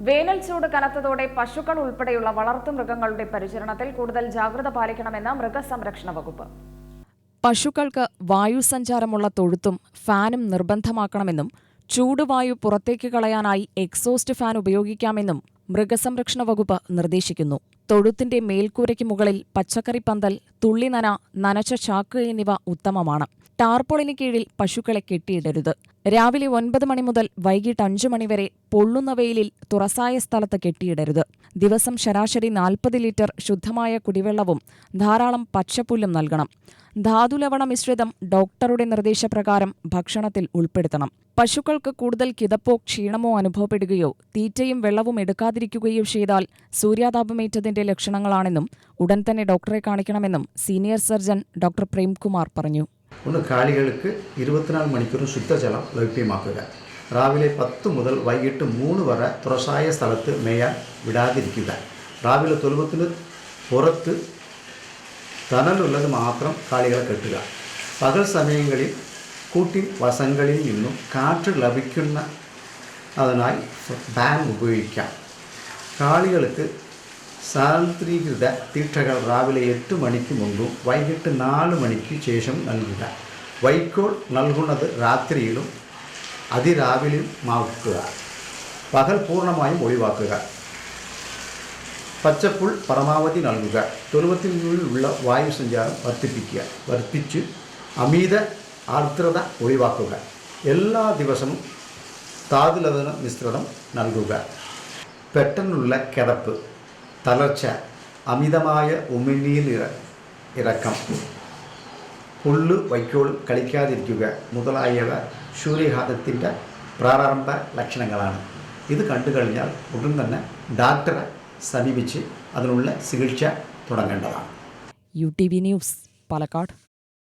വേനൽ ചൂട് കനത്തതോടെ പശുക്കൾ ഉൾപ്പെടെയുള്ള വളർത്തുമൃഗങ്ങളുടെ പരിചരണത്തിൽ കൂടുതൽ ജാഗ്രത പാലിക്കണമെന്ന് മൃഗസംരക്ഷണ വകുപ്പ്. പശുക്കൾക്ക് വായുസഞ്ചാരമുള്ള തൊഴുത്തും ഫാനും നിർബന്ധമാക്കണമെന്നും ചൂടുവായു പുറത്തേക്ക് കളയാനായി എക്സോസ്റ്റ് ഫാൻ ഉപയോഗിക്കാമെന്നും മൃഗസംരക്ഷണ വകുപ്പ് നിർദ്ദേശിക്കുന്നു. തൊഴുത്തിന്റെ മേൽക്കൂരയ്ക്ക് മുകളിൽ പച്ചക്കറി പന്തൽ തുള്ളിനന നനച്ച ചാക്ക് എന്നിവ ഉത്തമമാണ്. ടാർപോളിന് കീഴിൽ പശുക്കളെ കെട്ടിയിടരുത്. രാവിലെ ഒൻപത് മണി മുതൽ വൈകിട്ട് അഞ്ചു മണിവരെ പൊള്ളുന്ന വെയിലിൽ തുറസായ സ്ഥലത്ത് കെട്ടിയിടരുത്. ദിവസം ശരാശരി നാൽപ്പത് ലിറ്റർ ശുദ്ധമായ കുടിവെള്ളവും ധാരാളം പച്ചപ്പുല്ലും നൽകണം. ധാതുലവണ മിശ്രിതം ഡോക്ടറുടെ നിർദ്ദേശപ്രകാരം ഭക്ഷണത്തിൽ ഉൾപ്പെടുത്തണം. പശുക്കൾക്ക് കൂടുതൽ കിതപ്പോ ക്ഷീണമോ അനുഭവപ്പെടുകയോ തീറ്റയും വെള്ളവും എടുക്കാതിരിക്കുകയോ ചെയ്താൽ സൂര്യാതാപമേറ്റതിന്റെ ലക്ഷണങ്ങളാണെന്നും ഉടൻ തന്നെ ഡോക്ടറെ കാണിക്കണമെന്നും സീനിയർ സർജൻ ഡോക്ടർ പ്രേംകുമാർ പറഞ്ഞു. ഒന്ന് കാലികൾക്ക് ഇരുപത്തിനാല് മണിക്കൂറും ശുദ്ധജലം ലഭ്യമാക്കുക. രാവിലെ പത്ത് മുതൽ വൈകിട്ട് മൂന്ന് വരെ തുറസായ സ്ഥലത്ത് മേയാൻ വിടാതിരിക്കുക. രാവിലെ തൊഴുവത്തിന് പുറത്ത് തണലുള്ളത് മാത്രം കാലികളെ കെട്ടുക. പകൽ സമയങ്ങളിൽ കൂട്ടിൻ വശങ്ങളിൽ നിന്നും കാറ്റ് ലഭിക്കുന്ന അതിനായി ഫാൻ ഉപയോഗിക്കാം. കാളികൾക്ക് സാന്ദ്രീകൃത തീറ്റകൾ രാവിലെ എട്ട് മണിക്ക് മുമ്പും വൈകിട്ട് നാല് മണിക്ക് ശേഷം നൽകുക. വൈക്കോൽ നൽകുന്നത് രാത്രിയിലും അതിരാവിലെയും മാക്കുക പകൽ പൂർണ്ണമായും ഒഴിവാക്കുക പച്ചപ്പുൾ പരമാവധി നൽകുക തൊഴുവത്തിനുള്ളിലുള്ള വായു സഞ്ചാരം വർദ്ധിപ്പിക്കുക വർദ്ധിച്ച് അമിത ആർദ്രത ഒഴിവാക്കുക എല്ലാ ദിവസവും താതുലവണ മിശ്രിതം നൽകുക പെട്ടെന്നുള്ള കിടപ്പ് തളർച്ച അമിതമായ ഉമിനീർ ഇറ ഇറക്കം പുല്ല് വൈക്കോൾ കളിക്കാതിരിക്കുക മുതലായവ സൂര്യഘാതത്തിന്റെ പ്രാരംഭ ലക്ഷണങ്ങളാണ്. ഇത് കണ്ടു കഴിഞ്ഞാൽ ഉടൻ തന്നെ ഡാക്ടറെ സമീപിച്ച് അതിനുള്ള ചികിത്സ തുടങ്ങേണ്ടതാണ്. U T V news Palakkad.